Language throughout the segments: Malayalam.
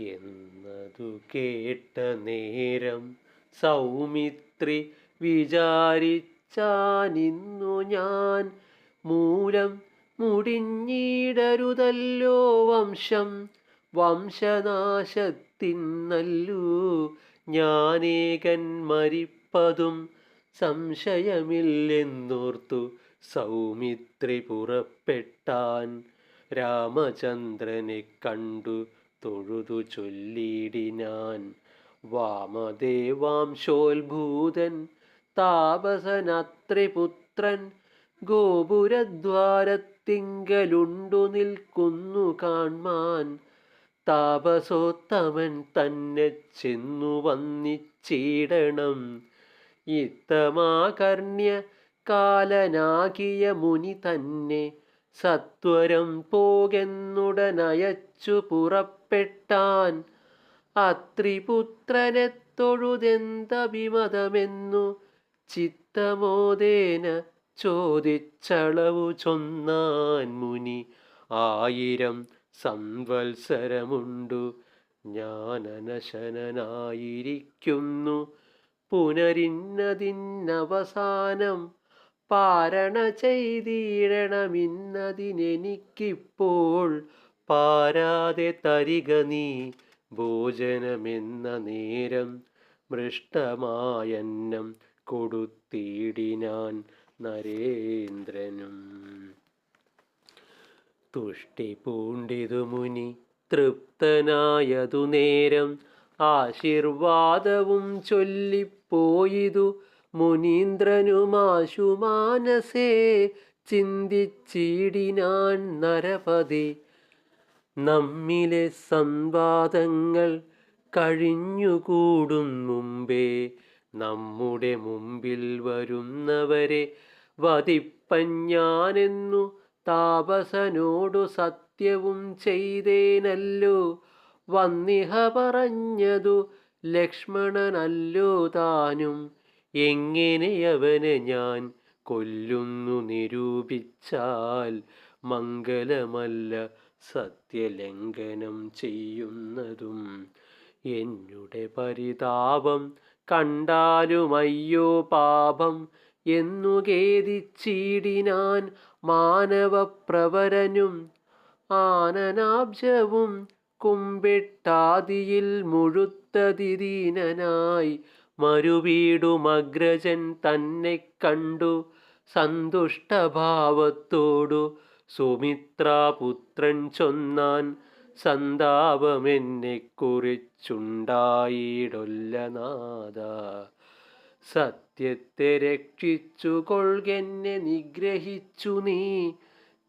എന്നതു കേട്ട നേരം സൗമിത്രി വിചാരിച്ചാനിന്നു ഞാൻ. മൂലം മുടിഞ്ഞിടരുതല്ലോ വംശം. വംശനാശത്തിന്നല്ലു. ഞാനേകൻ മരിപ്പതും സംശയമില്ലെന്നോർത്തു സൗമിത്രി പുറപ്പെട്ടാൻ രാമചന്ദ്രനെ കണ്ടു. തൊഴുതു ചൊല്ലിടിനാൻ വാമദേവാംശോത്ഭൂതൻ താപസനത്രിപുത്രൻ ഗോപുരദ്വാരത്തിങ്കലുണ്ടു നിൽക്കുന്നു കാൺമാൻ താപസോത്തമൻ തന്നെ ചെന്നു വന്നിച്ചിടണം. ഇത്തമാകർണ്യ കാലനാകിയ മുനി തന്നെ സത്വരം പോകെന്നുടനയച്ചു പുറപ്പെട്ടാൻ അത്രിപുത്രനെ തൊഴുതെന്തഭിമതമെന്നു ചിത്തമോദേന ചോദിച്ചളവു ചൊന്നാൻ മുനി ആയിരം സംവത്സരമുണ്ടു ജ്ഞാനനശനായിരിക്കുന്നു പുനരിന്നതിന്നവസാനം പാരണ ചെയ്തിടണമെന്നതിനെനിക്കിപ്പോൾ പാരാതെ തരിക നീ ഭോജനമെന്ന നേരം മൃഷ്ടമായന്നം കൊടുത്തിടിനാൻ നരേന്ദ്രനും. തുഷ്ടി പൂണ്ടിതു മുനി തൃപ്തനായതു നേരം ആശീർവാദവും ചൊല്ലിപ്പോയിതു മുനീന്ദ്രനുമാശു മാനസേ ചിന്തിച്ചിടിനാൻ നരപതി. നമ്മിലെ സംവാദങ്ങൾ കഴിഞ്ഞുകൂടും മുമ്പേ നമ്മുടെ മുമ്പിൽ വരുന്നവരെ വധിപ്പഞ്ഞാനെന്നു താപസനോടു സത്യവും ചെയ്തേനല്ലോ. വന്നിഹ പറഞ്ഞതു ലക്ഷ്മണനല്ലോ താനും. എങ്ങനെ അവനെ ഞാൻ കൊല്ലുന്നു നിരൂപിച്ചാൽ മംഗലമല്ല സത്യലംഘനം ചെയ്യുന്നതും. എന്നുടെ പരിതാപം കണ്ടാലുമയ്യോ പാപം എന്നു ഖേദിച്ചിടിനാൻ മാനവപ്രവരനും ആനനാബ്ജവും കുമ്പിട്ടാതിയിൽ മുഴുത്തതിദീനനായി മരുവീടുമഗ്രജൻ തന്നെ കണ്ടു. സന്തുഷ്ടഭാവത്തോടു സുമിത്രാപുത്രൻ ചൊന്നാൻ സന്താപമെന്നെ കുറിച്ചുണ്ടായിടൊല്ലനാഥ. സത്യത്തെ രക്ഷിച്ചു കൊൾകെന്നെ നിഗ്രഹിച്ചു നീ.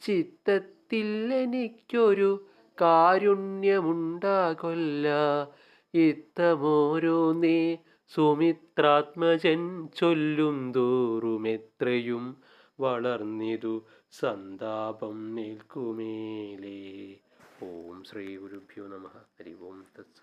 ചിത്തത്തിൽ എനിക്കൊരു കാരുണ്യമുണ്ടാകൊല്ല ഇത്തമോരോന്നേ സുമിത്രാത്മജൻ ചൊല്ലും തോറുമെത്രയും വളർന്നിതു സന്താപം നിൽക്കുമേലേ. ഓം ശ്രീ ഗുരുഭ്യോ നമ. ഹരി ഓം തത്സ